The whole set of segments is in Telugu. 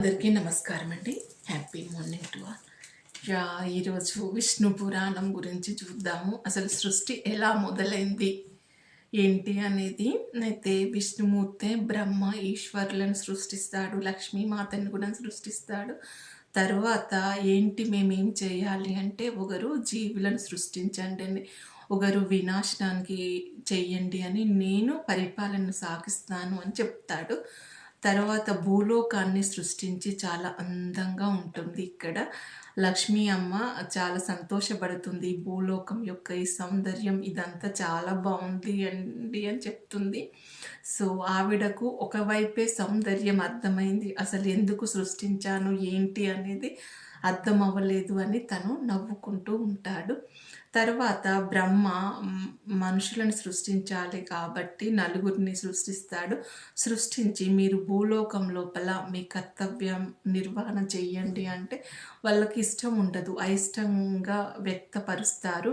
అందరికీ నమస్కారం అండి happy morning to all yeah ఈరోజు విష్ణు పురాణం గురించి చూద్దాము. అసలు సృష్టి ఎలా మొదలైంది? ఏంటి అనేది అయితే విష్ణుమూర్తే బ్రహ్మ ఈశ్వరులను సృష్టిస్తాడు లక్ష్మీమాతను కూడా సృష్టిస్తాడు. తర్వాత ఏంటి మేమేం చేయాలి అంటే ఒకరు జీవులను సృష్టించండి అండి ఒకరు వినాశనానికి చెయ్యండి అని నేను పరిపాలన సాగిస్తాను అని చెప్తాడు. తర్వాత భూలోకాన్ని సృష్టించి చాలా అందంగా ఉంటుంది ఇక్కడ. లక్ష్మీ అమ్మ చాలా సంతోషపడుతుంది. భూలోకం యొక్క ఈ సౌందర్యం ఇదంతా చాలా బాగుంది అండి అని చెప్తుంది. సో ఆవిడకు ఒకవైపే సౌందర్యం అర్థమైంది. అసలు ఎందుకు సృష్టించాను? ఏంటి అనేది అర్థం అవ్వలేదు అని తను నవ్వుకుంటూ ఉంటాడు. తర్వాత బ్రహ్మ మనుషులను సృష్టించాలి కాబట్టి నలుగురిని సృష్టిస్తాడు. సృష్టించి మీరు భూలోకం లోపల మీ కర్తవ్యం నిర్వహణ చెయ్యండి అంటే వాళ్ళకి ఇష్టం ఉండదు. అయిష్టంగా వ్యక్తపరుస్తారు.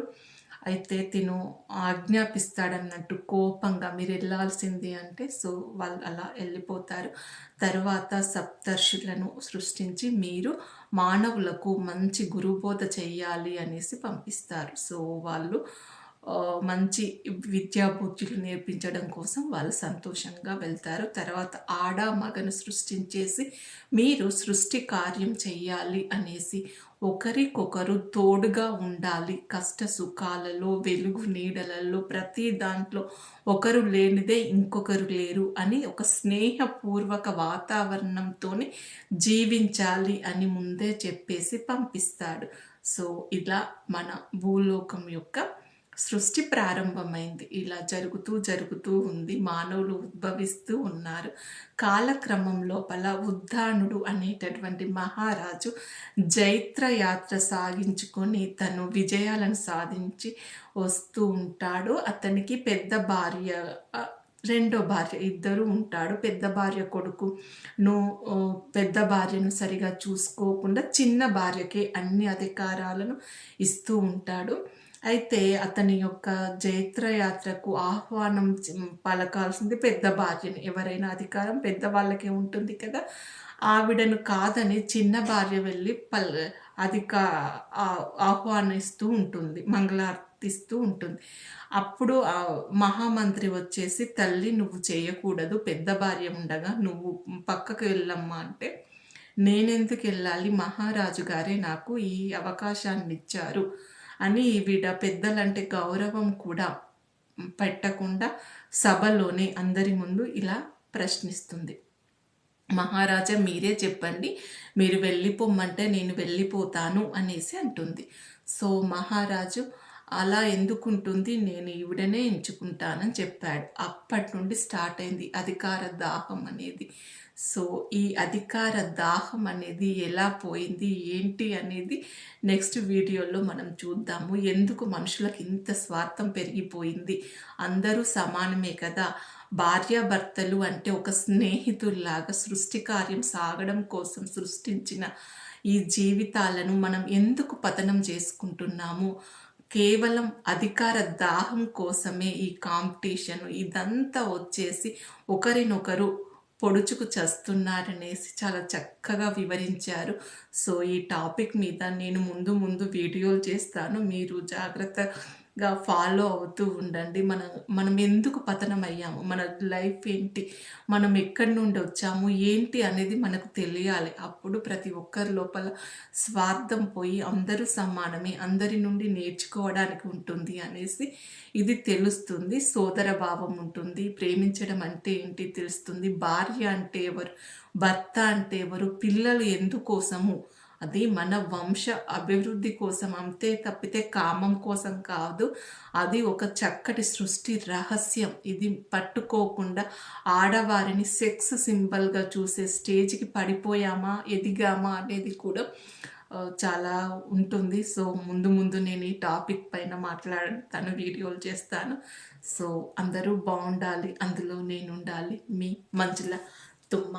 అయితే తిను ఆజ్ఞాపిస్తాడన్నట్టు కోపంగా మీరు వెళ్ళాల్సింది అంటే సో వాళ్ళు అలా వెళ్ళిపోతారు. తర్వాత సప్తర్షులను సృష్టించి మీరు మానవులకు మంచి గురుబోధ చేయాలి అనేసి పంపిస్తారు. సో వాళ్ళు మంచి విద్యాబుద్ధులు నేర్పించడం కోసం వాళ్ళు సంతోషంగా వెళ్తారు. తర్వాత ఆడ మగను సృష్టించేసి మీరు సృష్టి కార్యం చేయాలి అనేసి ఒకరికొకరు తోడుగా ఉండాలి. కష్ట సుఖాలలో వెలుగు నీడలలో ప్రతి దాంట్లో ఒకరు లేనిదే ఇంకొకరు లేరు అని ఒక స్నేహపూర్వక వాతావరణంతో జీవించాలి అని ముందే చెప్పేసి పంపిస్తాడు. సో ఇలా మన భూలోకం యొక్క సృష్టి ప్రారంభమైంది. ఇలా జరుగుతూ జరుగుతూ ఉంది. మానవులు ఉద్భవిస్తూ ఉన్నారు. కాలక్రమం లోపల ఉద్దానుడు అనేటటువంటి మహారాజు జైత్ర యాత్ర సాగించుకొని తను విజయాలను సాధించి వస్తూ ఉంటాడు. అతనికి పెద్ద భార్య రెండో భార్య ఇద్దరు ఉంటాడు పెద్ద భార్య కొడుకును పెద్ద భార్యను సరిగా చూసుకోకుండా చిన్న భార్యకే అన్ని అధికారాలను ఇస్తూ ఉంటాడు. అయితే అతని యొక్క జైత్రయాత్రకు ఆహ్వానం పలకాల్సింది పెద్ద భార్యని. ఎవరైనా అధికారం పెద్ద వాళ్ళకే ఉంటుంది కదా. ఆవిడను కాదని చిన్న భార్య వెళ్ళి పల్ అధిక ఆహ్వానిస్తూ ఉంటుంది. మంగళార్తిస్తూ ఉంటుంది. అప్పుడు మహామంత్రి వచ్చేసి తల్లి నువ్వు చేయకూడదు. పెద్ద భార్య ఉండగా నువ్వు పక్కకు వెళ్ళమ్మా అంటే నేనెందుకు వెళ్ళాలి? మహారాజు గారే నాకు ఈ అవకాశాన్ని ఇచ్చారు అని ఈవిడ పెద్దలంటే గౌరవం కూడా పెట్టకుండా సభలోనే అందరి ముందు ఇలా ప్రశ్నిస్తుంది. మహారాజా మీరే చెప్పండి. మీరు వెళ్ళిపోమ్మంటే నేను వెళ్ళిపోతాను అనేసి అంటుంది. సో మహారాజు అలా ఎందుకుంటుంది? నేను ఈవిడనే ఎంచుకుంటానని చెప్పాడు. అప్పటి నుండి స్టార్ట్ అయింది అధికార దాహం అనేది. సో ఈ అధికార దాహం అనేది ఎలా పోయింది ఏంటి అనేది నెక్స్ట్ వీడియోలో మనం చూద్దాము. ఎందుకు మనుషులకు ఇంత స్వార్థం పెరిగిపోయింది? అందరూ సమానమే కదా? భార్యాభర్తలు అంటే ఒక స్నేహితుల్లాగా సృష్టి కార్యం సాగడం కోసం సృష్టించిన ఈ జీవితాలను మనం ఎందుకు పతనం చేసుకుంటున్నాము? కేవలం అధికార దాహం కోసమే ఈ కాంపిటీషన్ ఇదంతా వచ్చేసి ఒకరినొకరు పొడుచుకు చేస్తున్నారనేసి చాలా చక్కగా వివరించారు. సో ఈ టాపిక్ మీద నేను ముందు ముందు వీడియోలు చేస్తాను. మీరు జాగ్రత్త గా ఫాలో అవుతూ ఉండండి. మన మనం ఎందుకు పతనం అయ్యాము మన లైఫ్ ఏంటి? మనం ఎక్కడి నుండి వచ్చాము? ఏంటి అనేది మనకు తెలియాలి. అప్పుడు ప్రతి ఒక్కరి లోపల స్వార్థం పోయి అందరూ సమానమే అందరి నుండి నేర్చుకోవడానికి ఉంటుంది అనేసి ఇది తెలుస్తుంది. సోదర భావం ఉంటుంది. ప్రేమించడం అంటే ఏంటి తెలుస్తుంది? భార్య అంటే ఎవరు? భర్త అంటే ఎవరు? పిల్లలు ఎందుకోసము అది మన వంశ అభివృద్ధి కోసం అంతే తప్పితే కామం కోసం కాదు. అది ఒక చక్కటి సృష్టి రహస్యం. ఇది పట్టుకోకుండా ఆడవారిని సెక్స్ సింబల్గా చూసే స్టేజ్కి పడిపోయామా ఎదిగామా అనేది కూడా చాలా ఉంటుంది. సో ముందు ముందు నేను ఈ టాపిక్ పైన మాట్లాడతాను వీడియోలు చేస్తాను. సో అందరూ బాగుండాలి అందులో నేను ఉండాలి మీ మంజుల తుమ్మ.